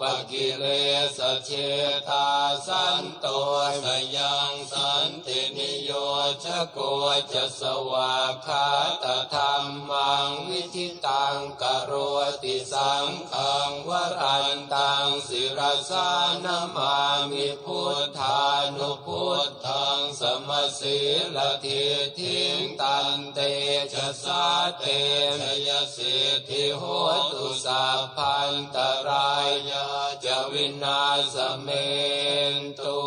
ปกิเลสเชตาสันโตสยังสันตินิโยชโกจะสวาคาตถา งวิตังกโรติสังฆังวรันตังศิรสานามามิพุทธานุพุทธังสมสีลทิทิงตันเตชะสาเตชยสิทธิโหตุสัพพันตรายาจวินาสเมนตุ